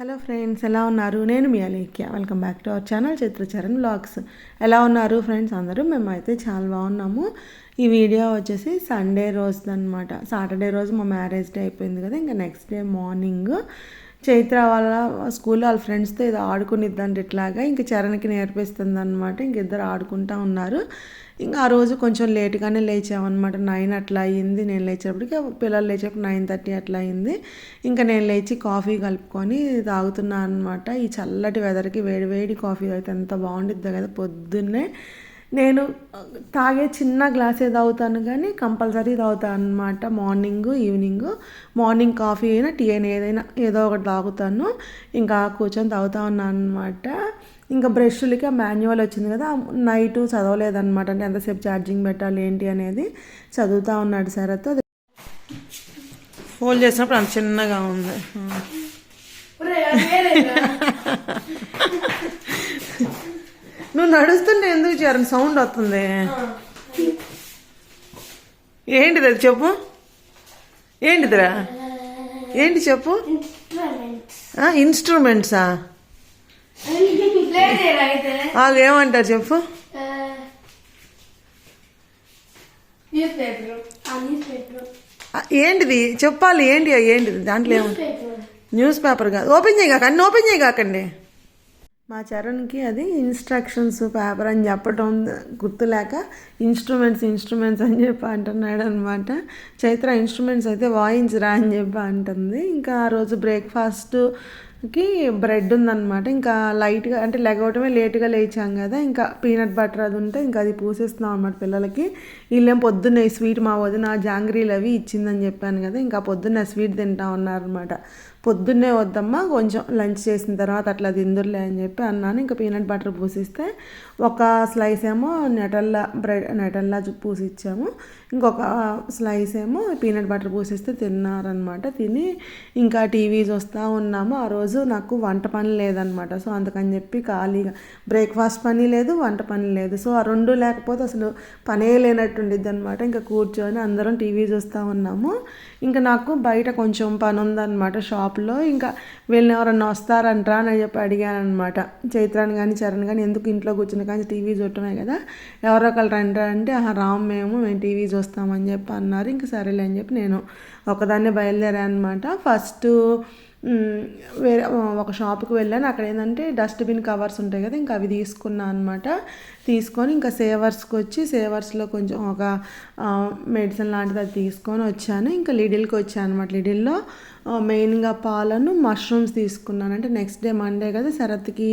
Hello friends ఎలా ఉన్నారు? నేను మీ Alekhya. Welcome back to our channel Chitracharan blogs ఎలా ఉన్నారు ఫ్రెండ్స్? అందరూ మేమైతే చాలా బాగున్నాము. ఈ వీడియో వచ్చేసి సండే రోజు అనమాట సాటర్డే రోజు మా మ్యారేజ్ డే అయిపోయింది కదా ఇంకా నెక్స్ట్ డే మార్నింగ్ చైత్ర వాళ్ళ స్కూల్లో వాళ్ళ ఫ్రెండ్స్తో ఏదో ఆడుకునిద్దంటే ఇట్లాగా. ఇంక చరణ్కి నేర్పిస్తుంది అనమాట ఇంక ఇద్దరు ఆడుకుంటా ఉన్నారు. ఇంకా ఆ రోజు కొంచెం లేట్గానే లేచామన్నమాట. నైన్ అట్లా అయ్యింది నేను లేచేటప్పటికి. పిల్లలు లేచేటప్పుడు నైన్ థర్టీ అట్లా అయింది ఇంకా నేను లేచి కాఫీ కలుపుకొని తాగుతున్నాను అనమాట ఈ చల్లటి వెదర్కి వేడి వేడి కాఫీ అయితే ఎంత బాగుండిద్దో కదా పొద్దున్నే. నేను తాగే చిన్న గ్లాసే తాగుతాను కానీ కంపల్సరీ తాగుతాను అనమాట మార్నింగ్ ఈవినింగ్. మార్నింగ్ కాఫీ అయినా టీ అయినా ఏదైనా ఏదో ఒకటి తాగుతాను. ఇంకా కూర్చొని తాగుతా ఉన్నాను అనమాట ఇంకా బ్రష్లకి ఆ మాన్యువల్ వచ్చింది కదా నైట్ చదవలేదన్నమాట. అంటే ఎంతసేపు ఛార్జింగ్ పెట్టాలి ఏంటి అనేది చదువుతా ఉన్నాడు అది హోల్డ్ చేసినప్పుడు అంత చిన్నగా ఉంది. నడుస్తుంటే ఎందుకు చేరని సౌండ్ వస్తుంది. ఏంటిది అది చెప్పు? ఏంటిదిరా? ఏంటి చెప్పు? ఇన్స్ట్రుమెంట్సా? వాళ్ళు ఏమంటారు చెప్పు ఏంటిది? చెప్పాలి ఏంటి ఏంటిది? దాంట్లో ఏమో పేపర్ న్యూస్ పేపర్ కాదు ఓపెన్ చేయగాక అన్ని ఓపెన్ చేయగాకండి. మా చరణ్కి అది ఇన్స్ట్రక్షన్స్ పేపర్ అని చెప్పటం గుర్తులేక ఇన్స్ట్రుమెంట్స్ ఇన్స్ట్రుమెంట్స్ అని చెప్పి అంటున్నాడు అనమాట చైత్ర ఇన్స్ట్రుమెంట్స్ అయితే వాయించరా అని చెప్పి అంటుంది. ఇంకా ఆ రోజు కి బ్రెడ్ ఉందన్నమాట. ఇంకా లైట్గా అంటే లెగవటమే లేట్గా లేచాం కదా. ఇంకా పీనట్ బటర్ అది ఉంటే ఇంకా అది పూసేస్తున్నాం అనమాట పిల్లలకి. వీళ్ళేం పొద్దున్న ఈ స్వీట్ మా వదిన జాంగ్రీలు అవి ఇచ్చిందని చెప్పాను కదా. ఇంకా పొద్దున్న స్వీట్ తింటా ఉన్నారనమాట పొద్దున్నే వద్దమ్మా కొంచెం లంచ్ చేసిన తర్వాత అట్లా తిందురులే అని చెప్పి అన్నాను. ఇంకా పీనట్ బటర్ పూసిస్తే ఒక స్లైస్ ఏమో నెటల్లా బ్రెడ్ నెటల్లా పూసి ఇచ్చాము ఇంకొక స్లైస్ ఏమో పీనట్ బటర్ పూసిస్తే తిన్నారనమాట తిని ఇంకా టీవీ చూస్తూ ఉన్నాము. ఆ రోజు నాకు వంట పని లేదనమాట సో అందుకని చెప్పి ఖాళీగా బ్రేక్ఫాస్ట్ పని లేదు వంట పని లేదు. సో ఆ రెండు లేకపోతే అసలు పనే లేనట్టుండిద్ది అనమాట ఇంకా కూర్చొని అందరం టీవీ చూస్తూ ఉన్నాము. ఇంకా నాకు బయట కొంచెం పని ఉందన్నమాట షాప్లో. ఇంకా వీళ్ళని ఎవరన్నా వస్తారంటారా అని చెప్పి అడిగాను అనమాట చైత్రాన్ని కానీ చరణ్ కానీ ఎందుకు ఇంట్లో కూర్చుని కానీ టీవీ చూడటమే కదా. ఎవరో ఒకళ్ళు రంటారా అంటే ఆహా రామ్ మేము మేము టీవీ చూస్తామని చెప్పి అన్నారు. ఇంకా సరేలే అని చెప్పి నేను ఒకదాన్నే బయలుదేరాను అనమాట ఫస్ట్ వేరే ఒక షాప్కి వెళ్ళాను. అక్కడ ఏంటంటే డస్ట్బిన్ కవర్స్ ఉంటాయి కదా ఇంకా అవి తీసుకున్నాను అనమాట తీసుకొని ఇంకా సేవర్స్కి వచ్చి సేవర్స్లో కొంచెం ఒక మెడిసిన్ లాంటిది అది తీసుకొని వచ్చాను. ఇంకా లిడిల్కి వచ్చాను అనమాట లిడిల్లో మెయిన్గా పాలను మష్రూమ్స్ తీసుకున్నాను. అంటే నెక్స్ట్ డే మండే కదా శరత్కి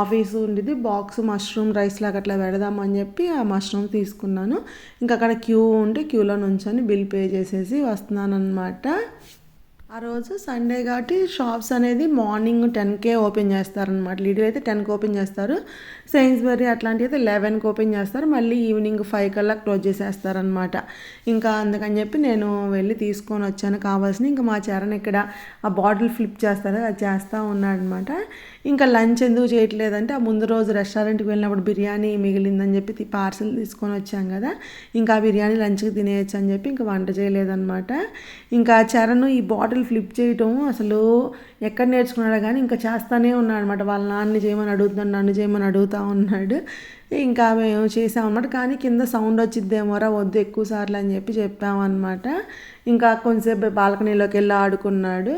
ఆఫీసు ఉండేది బాక్స్ మష్రూమ్ రైస్ లాగా అట్లా పెడదామని చెప్పి ఆ మష్రూమ్ తీసుకున్నాను. ఇంకా అక్కడ క్యూ ఉంటే క్యూలో నుంచొని బిల్ పే చేసేసి వస్తున్నాను అనమాట ఆ రోజు సండే కాబట్టి షాప్స్ అనేది మార్నింగ్ టెన్కే ఓపెన్ చేస్తారనమాట లీడర్ అయితే టెన్కి ఓపెన్ చేస్తారు. సైన్స్బరీ అట్లాంటివి అయితే లెవెన్కి ఓపెన్ చేస్తారు. మళ్ళీ ఈవినింగ్ ఫైవ్ కల్లా క్లోజ్ చేసేస్తారనమాట ఇంకా అందుకని చెప్పి నేను వెళ్ళి తీసుకొని వచ్చాను. కావాల్సిన ఇంకా మా చరణ్ ఇక్కడ ఆ బాటిల్ ఫ్లిప్ చేస్తారు అది చేస్తూ ఉన్నాడనమాట ఇంకా లంచ్ ఎందుకు చేయట్లేదంటే ఆ ముందు రోజు రెస్టారెంట్కి వెళ్ళినప్పుడు బిర్యానీ మిగిలిందని చెప్పి పార్సిల్ తీసుకొని వచ్చాం కదా. ఇంకా ఆ బిర్యానీ లంచ్కి తినేయచ్చు అని చెప్పి ఇంకా వంట చేయలేదన్నమాట. ఇంకా చరణ్ ఈ బాటిల్ ఫ్లిప్ చేయటం అసలు ఎక్కడ నేర్చుకున్నాడో కానీ ఇంకా చేస్తానే ఉన్నాడు అనమాట వాళ్ళ నాన్న చేయమని అడుగుతున్నాడు నన్ను చేయమని అడుగుతా ఉన్నాడు. ఇంకా మేము చేసామన్నమాట. కానీ కింద సౌండ్ వచ్చిద్దేమోరా వద్దు ఎక్కువ సార్లు అని చెప్పి చెప్పామన్నమాట. ఇంకా కొంచెంసేపు బాల్కనీలోకి వెళ్ళి ఆడుకున్నాడు.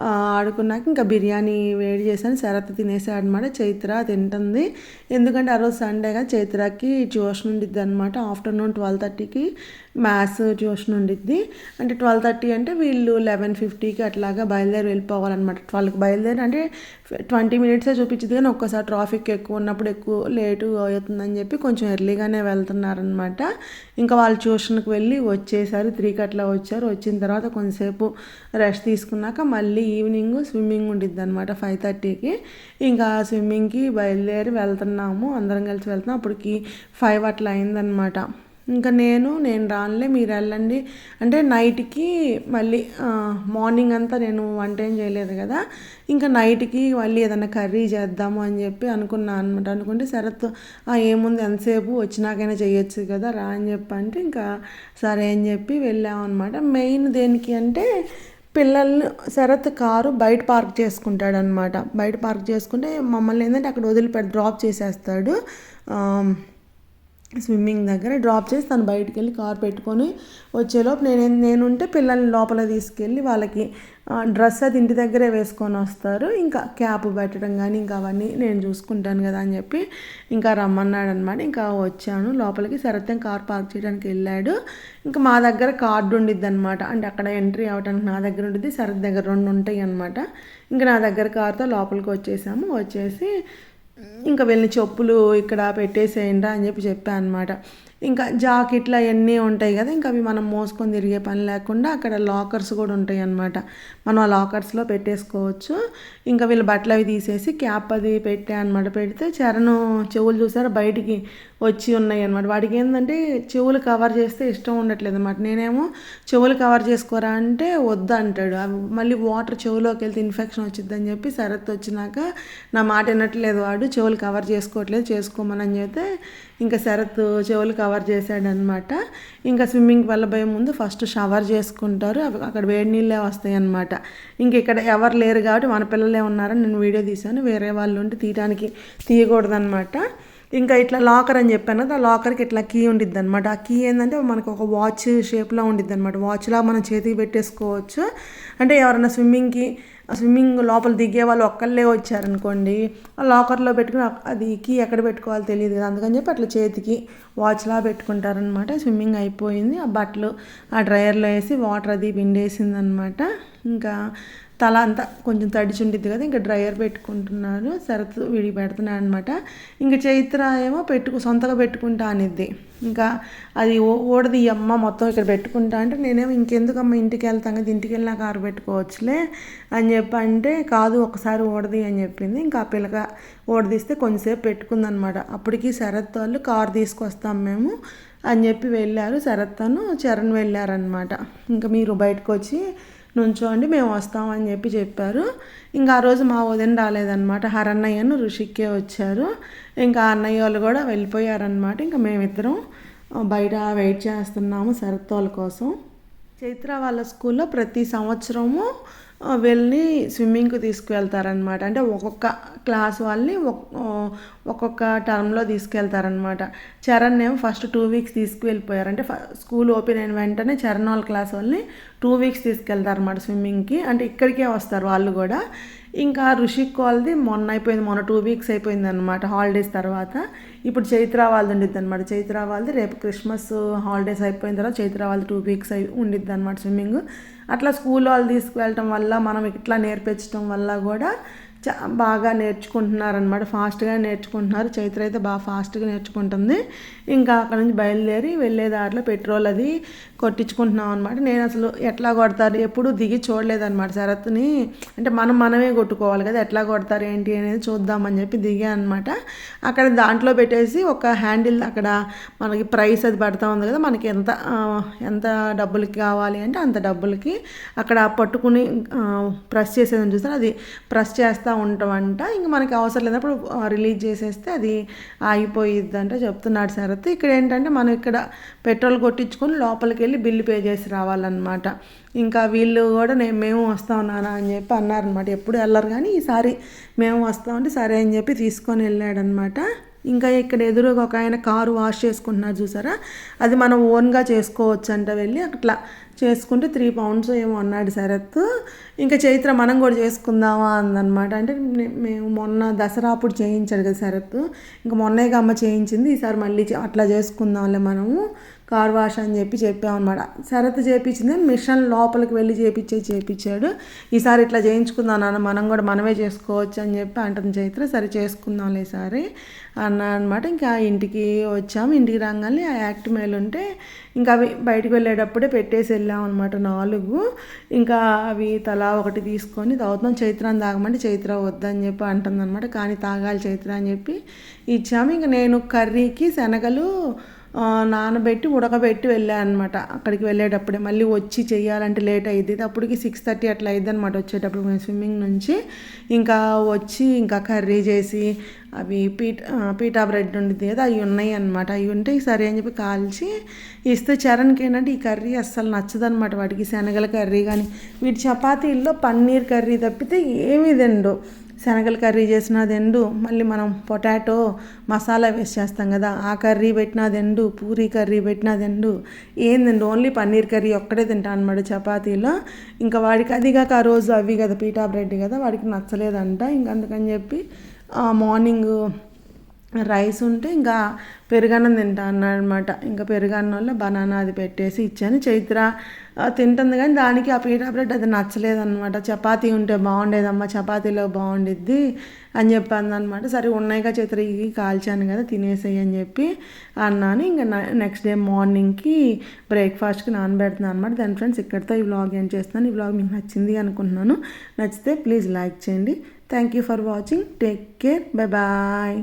ఆడుకున్నాక ఇంకా బిర్యానీ వేడి చేశాను. శరత్ తినేసాడు అనమాట చైత్ర తింటుంది. ఎందుకంటే ఆ రోజు సండేగా చైత్రకి ట్యూషన్ ఉండిద్ది అనమాట ఆఫ్టర్నూన్ ట్వెల్వ్ థర్టీకి మ్యాథ్స్ ట్యూషన్ ఉండిద్ది. అంటే ట్వెల్వ్ థర్టీ అంటే వీళ్ళు లెవెన్ ఫిఫ్టీకి అట్లాగా బయలుదేరి వెళ్ళిపోవాలన్నమాట. ట్వెల్వ్కి బయలుదేరి అంటే ట్వంటీ మినిట్సే చూపించింది కానీ ఒక్కసారి ట్రాఫిక్ ఎక్కువ ఉన్నప్పుడు ఎక్కువ లేటు అవుతుందని చెప్పి కొంచెం ఎర్లీగానే వెళ్తున్నారనమాట ఇంకా వాళ్ళు ట్యూషన్కి వెళ్ళి వచ్చేసారు. త్రీకి అట్లా వచ్చారు. వచ్చిన తర్వాత కొంతసేపు రెస్ట్ తీసుకున్నాక మళ్ళీ ఈవినింగ్ స్విమ్మింగ్ ఉండిద్ది అనమాట ఫైవ్ థర్టీకి ఇంకా స్విమ్మింగ్కి బయలుదేరి వెళ్తున్నాము. అందరం కలిసి వెళ్తున్నాం. అప్పటికి ఫైవ్ అట్లా అయిందనమాట ఇంకా నేను నేను రానులే మీరు వెళ్ళండి. అంటే నైట్కి మళ్ళీ మార్నింగ్ అంతా నేను వంట ఏం చేయలేదు కదా. ఇంకా నైట్కి మళ్ళీ ఏదైనా కర్రీ చేద్దాము అని చెప్పి అనుకున్నాను అనమాట అనుకుంటే శరత్ ఏముంది? ఎంతసేపు? వచ్చినాకైనా చేయొచ్చు కదా రా అని చెప్పి అంటే ఇంకా సరే అని చెప్పి వెళ్ళామన్నమాట మెయిన్ దేనికి అంటే పిల్లల్ని శరత్ కారు బయట పార్క్ చేసుకుంటాడు అనమాట బయట పార్క్ చేసుకుంటే మమ్మల్ని ఏంటంటే అక్కడ వదిలిపెట్టి డ్రాప్ చేసేస్తాడు. స్విమ్మింగ్ దగ్గర డ్రాప్ చేసి తను బయటికి వెళ్ళి కార్ పెట్టుకొని వచ్చేలోపు నేను నేనుంటే పిల్లల్ని లోపల తీసుకెళ్ళి వాళ్ళకి డ్రెస్ అది ఇంటి దగ్గరే వేసుకొని వస్తారు. ఇంకా క్యాప్ పెట్టడం కానీ ఇంకా అవన్నీ నేను చూసుకుంటాను కదా అని చెప్పి ఇంకా రమ్మన్నాడు అనమాట ఇంకా వచ్చాను. లోపలికి సరత్యం కార్ పార్క్ చేయడానికి వెళ్ళాడు. ఇంకా మా దగ్గర కార్డు ఉండిద్ది అనమాట అంటే అక్కడ ఎంట్రీ అవ్వడానికి నా దగ్గర ఉండిద్ది శరత్ దగ్గర రెండు ఉంటాయి అనమాట ఇంకా నా దగ్గర కార్తో లోపలికి వచ్చేసాము. వచ్చేసి ఇంకా వెళ్ళి చెప్పులు ఇక్కడ పెట్టేసేయండి అని చెప్పి చెప్పాను అనమాట ఇంకా జాకెట్లు అవన్నీ ఉంటాయి కదా ఇంకా అవి మనం మోసుకొని తిరిగే పని లేకుండా అక్కడ లాకర్స్ కూడా ఉంటాయి అన్నమాట. మనం ఆ లాకర్స్లో పెట్టేసుకోవచ్చు. ఇంకా వీళ్ళు బట్టలు అవి తీసేసి క్యాప్ అది పెట్టా అనమాట పెడితే చరణ్ చెవులు చూసారా? బయటికి వచ్చి ఉన్నాయి అనమాట వాడికి ఏంటంటే చెవులు కవర్ చేస్తే ఇష్టం ఉండట్లేదు అనమాట నేనేమో చెవులు కవర్ చేసుకోరా అంటే వద్దు అంటాడు. అవి మళ్ళీ వాటర్ చెవులోకి వెళ్తే ఇన్ఫెక్షన్ వచ్చిందని చెప్పి శరత్ వచ్చినాక నా మాట వినట్లేదు వాడు. చెవులు కవర్ చేసుకోవట్లేదు చేసుకోమని చెప్తే ఇంకా శరత్ చెవులు కవర్ చేశాడనమాట ఇంకా స్విమ్మింగ్కి వెళ్ళబోయే ముందు ఫస్ట్ షవర్ చేసుకుంటారు. అవి అక్కడ వేడి నీళ్ళే వస్తాయి అనమాట ఇంక ఇక్కడ ఎవరు లేరు కాబట్టి మన పిల్లలే ఉన్నారని నేను వీడియో తీశాను. వేరే వాళ్ళు ఉంటే తీయడానికి తీయకూడదనమాట ఇంకా ఇట్లా లాకర్ అని చెప్పాను కదా ఆ లాకర్కి ఇట్లా కీ ఉండిద్ది అనమాట ఆ కీ ఏంటంటే మనకు ఒక వాచ్ షేప్లో ఉండిద్ది అనమాట వాచ్లా మనం చేతికి పెట్టేసుకోవచ్చు. అంటే ఎవరైనా స్విమ్మింగ్కి స్విమ్మింగ్ లోపల దిగే వాళ్ళు ఒక్కళ్ళే వచ్చారనుకోండి ఆ లాకర్లో పెట్టుకుని అది కీ ఎక్కడ పెట్టుకోవాలో తెలియదు కదా. అందుకని చెప్పి అట్లా చేతికి వాచ్లా పెట్టుకుంటారనమాట స్విమ్మింగ్ అయిపోయింది. ఆ బట్టలు ఆ డ్రయర్లో వేసి వాటర్ అది పిండేసింది అనమాట ఇంకా తల అంతా కొంచెం తడిచి ఉండిద్ది కదా ఇంకా డ్రయర్ పెట్టుకుంటున్నారు శరత్ విడిగి పెడుతున్నాను అనమాట ఇంకా చైత్ర ఏమో పెట్టుకు సొంతగా పెట్టుకుంటా అనిద్ది. ఇంకా అది ఓ- ఓడది అమ్మ మొత్తం ఇక్కడ పెట్టుకుంటా అంటే నేనేమో ఇంకెందుకమ్మ ఇంటికి వెళ్తాం కదా ఇంటికి వెళ్ళినా కారు పెట్టుకోవచ్చులే అని చెప్పి అంటే కాదు ఒకసారి ఓడది అని చెప్పింది. ఇంకా ఆ పిల్లక ఓడదీస్తే కొంచెంసేపు పెట్టుకుందనమాట. అప్పటికి శరత్ వాళ్ళు కారు తీసుకొస్తాం మేము అని చెప్పి వెళ్ళారు. శరత్ చరణ్ వెళ్ళారనమాట. ఇంకా మీరు బయటకు వచ్చి నుంచోండి మేము వస్తామని చెప్పి చెప్పారు. ఇంకా ఆ రోజు మా వదిన రాలేదన్నమాట. హరన్నయ్యను ఋషికే వచ్చారు. ఇంకా అన్నయ్య వాళ్ళు కూడా వెళ్ళిపోయారనమాట ఇంకా మేమిద్దరం బయట వెయిట్ చేస్తున్నాము శరత్ కోసం. చైత్ర వాళ్ళ స్కూల్లో ప్రతి సంవత్సరము వెళ్ళి స్విమ్మింగ్కి తీసుకువెళ్తారనమాట అంటే ఒక్కొక్క క్లాస్ వాళ్ళని ఒక్కొక్క టర్మ్లో తీసుకెళ్తారనమాట చరణ్ ఏమో ఫస్ట్ టూ వీక్స్ తీసుకువెళ్ళిపోయారు. అంటే స్కూల్ ఓపెన్ అయిన వెంటనే చరణ్ వాళ్ళ క్లాస్ వాళ్ళని టూ వీక్స్ తీసుకెళ్తారనమాట స్విమ్మింగ్కి. అంటే ఇక్కడికే వస్తారు వాళ్ళు కూడా. ఇంకా ఋషిక్ వాళ్ళది మొన్న అయిపోయింది మొన్న టూ వీక్స్ అయిపోయింది అనమాట హాలిడేస్ తర్వాత. ఇప్పుడు చైత్ర వాళ్ళది ఉండిద్ది అనమాట చైత్ర వాళ్ళది రేపు క్రిస్మస్ హాలిడేస్ అయిపోయిన తర్వాత చైత్ర వాళ్ళది టూ వీక్స్ అయి ఉండిద్ది అనమాట స్విమ్మింగ్ అట్లా స్కూల్ వాళ్ళు తీసుకువెళ్ళటం వల్ల మనం ఇట్లా నేర్పించడం వల్ల కూడా బాగా నేర్చుకుంటున్నారనమాట ఫాస్ట్గా నేర్చుకుంటున్నారు. చైత్ర అయితే బాగా ఫాస్ట్గా నేర్చుకుంటుంది. ఇంకా అక్కడ నుంచి బయలుదేరి వెళ్ళే దారిలో పెట్రోల్ అది కొట్టించుకుంటున్నాం అనమాట నేను అసలు ఎట్లా కొడతారు? ఎప్పుడు దిగి చూడలేదన్నమాట శరత్ని అంటే మనం మనమే కొట్టుకోవాలి కదా ఎట్లా కొడతారు ఏంటి అనేది చూద్దామని చెప్పి దిగా అనమాట అక్కడ దాంట్లో పెట్టేసి ఒక హ్యాండిల్ అక్కడ మనకి ప్రైస్ అది పడతా ఉంది కదా మనకి ఎంత ఎంత డబ్బులకి కావాలి అంటే అంత డబ్బులకి అక్కడ పట్టుకుని ప్రెస్ చేసేదని చూస్తారు అది ప్రెస్ చేస్తూ ఉంటామంట. ఇంక మనకి అవసరం లేనప్పుడు రిలీజ్ చేసేస్తే అది ఆగిపోయిద్ది అంటే చెప్తున్నాడు శరత్. ఇక్కడ ఏంటంటే మనం ఇక్కడ పెట్రోల్ కొట్టించుకొని లోపలికి వెళ్ళి బిల్లు పే చేసి రావాలన్నమాట. ఇంకా వీళ్ళు కూడా నేను మేము వస్తాం నానా అని చెప్పి అన్నారనమాట ఎప్పుడు వెళ్ళరు కానీ ఈసారి మేము వస్తామంటే సరే అని చెప్పి తీసుకొని వెళ్ళాడనమాట ఇంకా ఇక్కడ ఎదురుగా ఒక ఆయన కారు వాష్ చేసుకుంటున్నారు చూసారా? అది మనం ఓన్గా చేసుకోవచ్చు అంట వెళ్ళి అట్లా చేసుకుంటే త్రీ పౌండ్స్ ఏమో అన్నాడు శరత్. ఇంకా చైత్ర మనం కూడా చేసుకుందామా అందనమాట అంటే మేము మొన్న దసరా అప్పుడు చేయించాడు కదా శరత్. ఇంకా మొన్నే అమ్మ చేయించింది ఈసారి మళ్ళీ అట్లా చేసుకుందాంలే మనము. కార్ వాష్ అని చెప్పి చెప్పామన్నమాట. శరత్ చేయించింది మిషన్ లోపలికి వెళ్ళి చేయించే చేపించాడు. ఈసారి ఇట్లా చేయించుకుందాం నాన్న మనం కూడా మనమే చేసుకోవచ్చు అని చెప్పి అంటుంది చైత్ర. సరే చేసుకుందాంలే ఈసారి అన్నా అనమాట ఇంకా ఇంటికి వచ్చాము. ఇంటికి రాగానే ఆ యాక్ట్ మేలు ఉంటే ఇంకా అవి బయటికి వెళ్ళేటప్పుడే పెట్టేసి వెళ్ళాం అనమాట నాలుగు. ఇంకా అవి తలా ఒకటి తీసుకొని తాగుతాం చైత్రాన్ని తాగమంటే చైత్ర వద్దని చెప్పి అంటుంది అనమాట కానీ తాగాలి చైత్ర అని చెప్పి ఇచ్చాము. ఇంకా నేను కర్రీకి శనగలు నానబెట్టి ఉడకబెట్టి వెళ్ళాను అనమాట అక్కడికి వెళ్ళేటప్పుడే మళ్ళీ వచ్చి చేయాలంటే లేట్ అయ్యింది అప్పటికి సిక్స్ థర్టీ అట్లా అయింది అనమాట వచ్చేటప్పుడు మేము స్విమ్మింగ్ నుంచి. ఇంకా వచ్చి ఇంకా కర్రీ చేసి అవి పీట పీటా బ్రెడ్ ఉండేది కదా అవి ఉన్నాయి అనమాట అవి ఉంటే సరే అని చెప్పి కాల్చి ఇస్తే చరణ్కి ఏంటంటే ఈ కర్రీ అస్సలు నచ్చదనమాట వాడికి శనగల కర్రీ కానీ వీటి చపాతీల్లో పన్నీర్ కర్రీ తప్పితే ఏమీ తిండు. శనగల కర్రీ చేసినా తిండు మళ్ళీ మనం పొటాటో మసాలా వేసి చేస్తాం కదా ఆ కర్రీ పెట్టినా తిండు పూరీ కర్రీ పెట్టినా తిండు ఏం తిండు ఓన్లీ పన్నీర్ కర్రీ ఒక్కడే తింటాను అనమాట చపాతీలో. ఇంకా వాడికి అది కాక ఆ రోజు అవి కదా పీటా బ్రెడ్ కదా వాడికి నచ్చలేదంట. ఇంక అందుకని చెప్పి మార్నింగ్ రైస్ ఉంటే ఇంకా పెరుగన్నం తింటా అన్నాడు అనమాట ఇంకా పెరుగన్నంలో బనానా అది పెట్టేసి ఇచ్చాను. చైత్ర తింటుంది కానీ దానికి ఆ పీటా బ్రెడ్ అది నచ్చలేదన్నమాట. చపాతీ ఉంటే బాగుండేదమ్మా చపాతీలో బాగుండిద్ది అని చెప్పాను అనమాట సరే ఉన్నాయిగా చైత్ర? ఇవి కాల్చాను కదా తినేసేయి అని చెప్పి అన్నాను. ఇంకా నెక్స్ట్ డే మార్నింగ్కి బ్రేక్ఫాస్ట్కి నానబెడుతున్నాను అనమాట దాని ఫ్రెండ్స్ ఇక్కడితో ఈ వ్లాగ్ ఏం చేస్తున్నాను. ఈ వ్లాగ్ మీకు నచ్చింది అనుకుంటున్నాను. నచ్చితే ప్లీజ్ లైక్ చేయండి. Thank you for watching take care bye bye